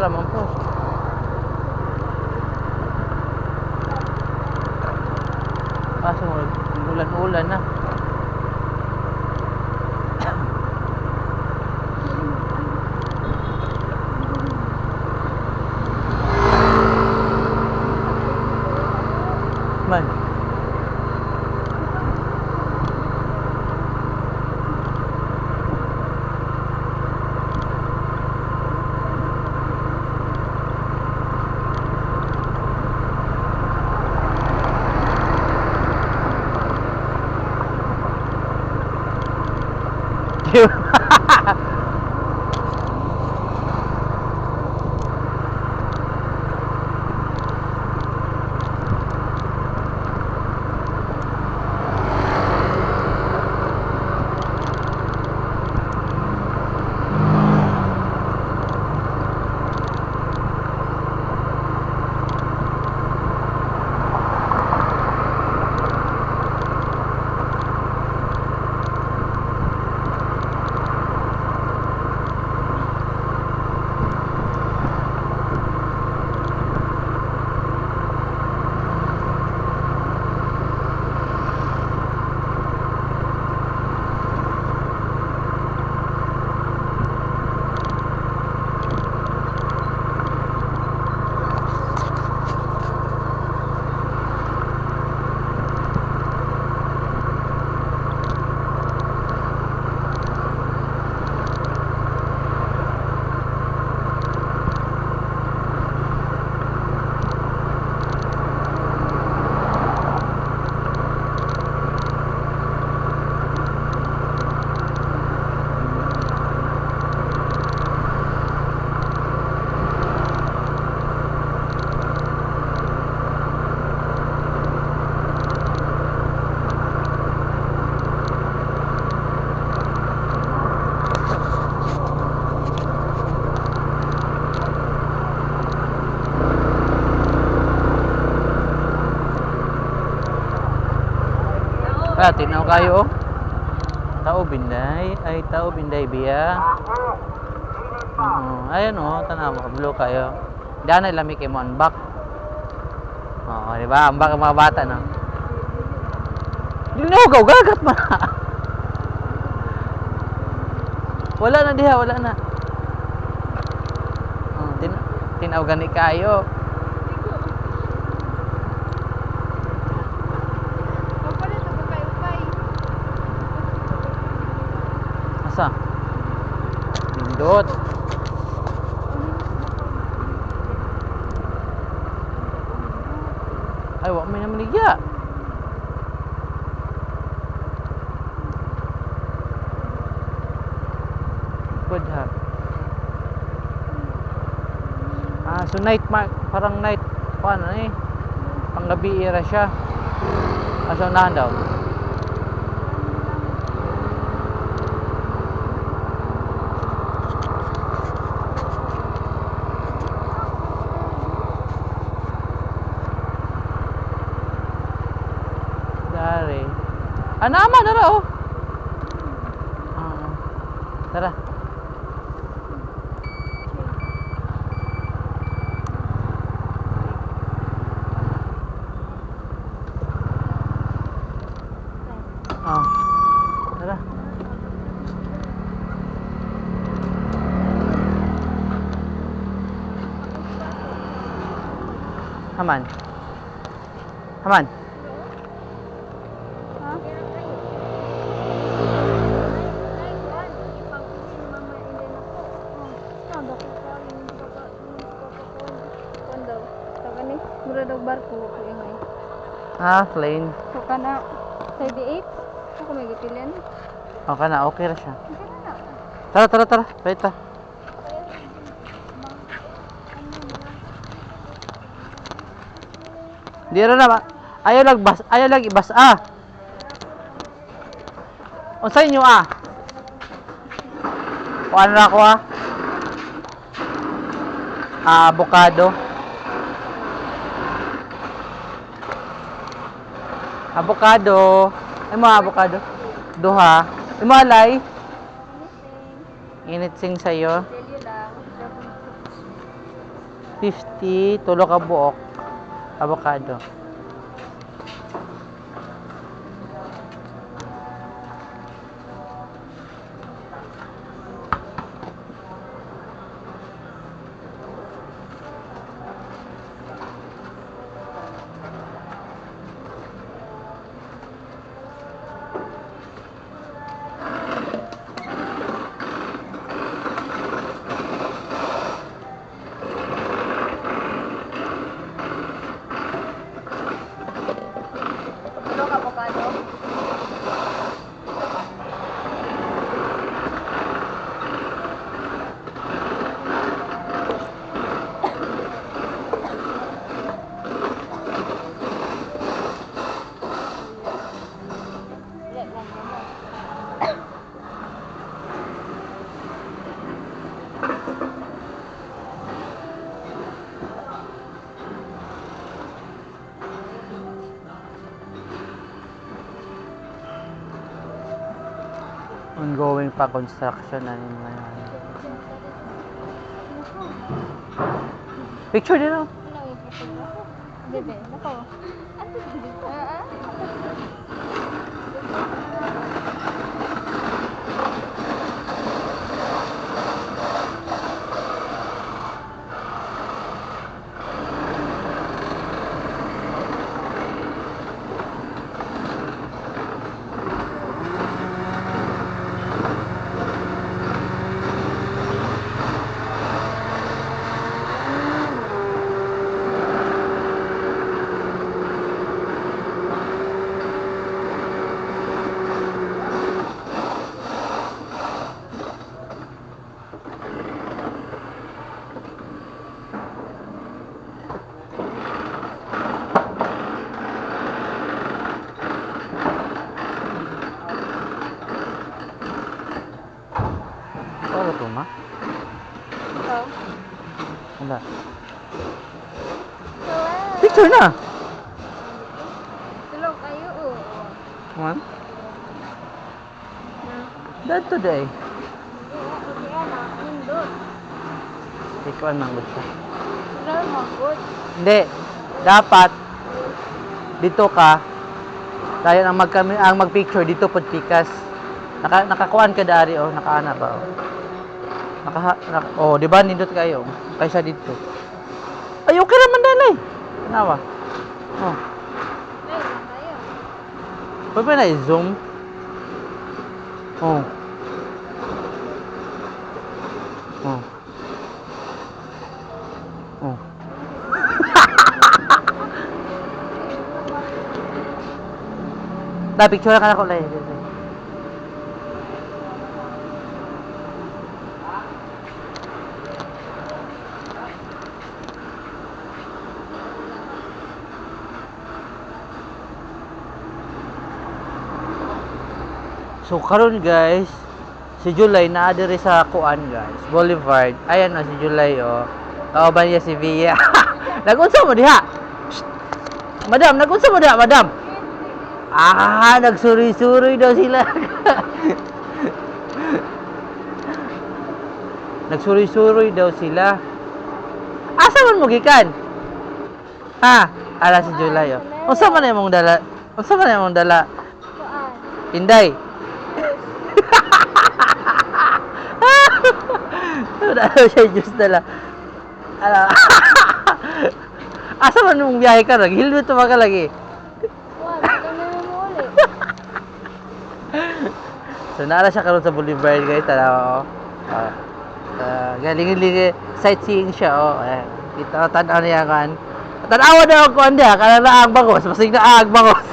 ra man po. Kaso you. Ah, tinaw kayo oh. Tao binday, ay tao binday biya. Oo, ayun oh, tanaw mo blue kayo. Diyan ay lami kay mo unback. Oo, di ba? Unback ang mga bata no. Na gaw gagat man. wala na diha, wala na. Oh, tin tinaw gani kayo. Kapalit ako kay Ukay. Asa? Pindot. Ay, wa may naman ligya. Good ha. Ah, so night mark, parang night, paano eh? Panggabi era siya. Asa unahan daw? Dari. Ah, nama dara oh. Ah, tara. Ah. Tara. Haman. Haman. Ha? Mura daw barko ko ingay. Ah, plane. So kana 38 ako may gipilian. Okay na, okay ra siya. Kana na. Tara, tara, tara. Wait ta. Di ra na ba? Ayaw lag bas, ayaw lag ibas ah. Unsa inyo ah? Kuan ra ko ah. Ah, avocado. Avocado. Ay mo avocado. Duha. Imo alay. Init sing sayo. Deli lang. 50, tulo ka buok. Avocado. Ongoing pa construction na yun ngayon. Picture din oh. Ako? Bebe, nako. Ano dito? Ano to ma? Ito. Wala. Wow. Picture na! Tulo kayo, oh. One. Na. That today. Hindi ana, nindot. Ikaw ang manggod ka. Pero magod. Hindi. Dapat dito ka tayo ang mag ang magpicture dito pod pikas. Naka nakakuan ka dari oh, nakaana ba oh. Naka, naka oh, di ba nindot kayo kaysa dito. Ay okay naman dalay. Nawa. Oh, lang pwede na i-zoom. Oh. Oh. Oh. Da picture ka na ko lay. So karon guys, si July naa diri sa kuan guys, Boulevard. Ayan na si July oh. Kauban niya si Via. nagunsa mo diha? Madam, nagunsa mo diha, madam? Ah, nagsuri-suri daw sila. nagsuri-suri daw sila. Asa man mo gikan? Ha? Ala si July oh. Unsa man imong dala? Unsa man imong dala? Inday. Wala daw siya juice dala. Ala. Asa man mong biyahe ka? Nag-helmet pa ka lagi. Na mo ulit. So naala siya karon sa Boulevard guys, tanaw oh. Ah. Uh, galing-galing sightseeing siya oh. Ayan. Kita tanaw niya kan. Tanawa daw ko anda, kana na ang bangos, masig na ang bangos.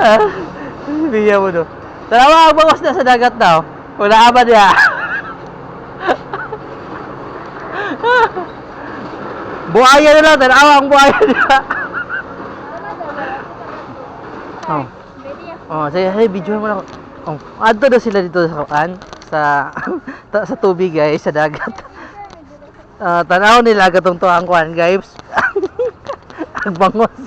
Biya mo do. Tanawa ang bangos na sa dagat daw. Wala ba niya? buhaya na lang, tanawa ang buhaya niya. Oh. Oh, sige, hey, video mo lang. Oh, adto na sila dito sa kan sa sa tubig guys, sa dagat. Ah, tanaw nila gatong tuang kuan guys. ang bangos.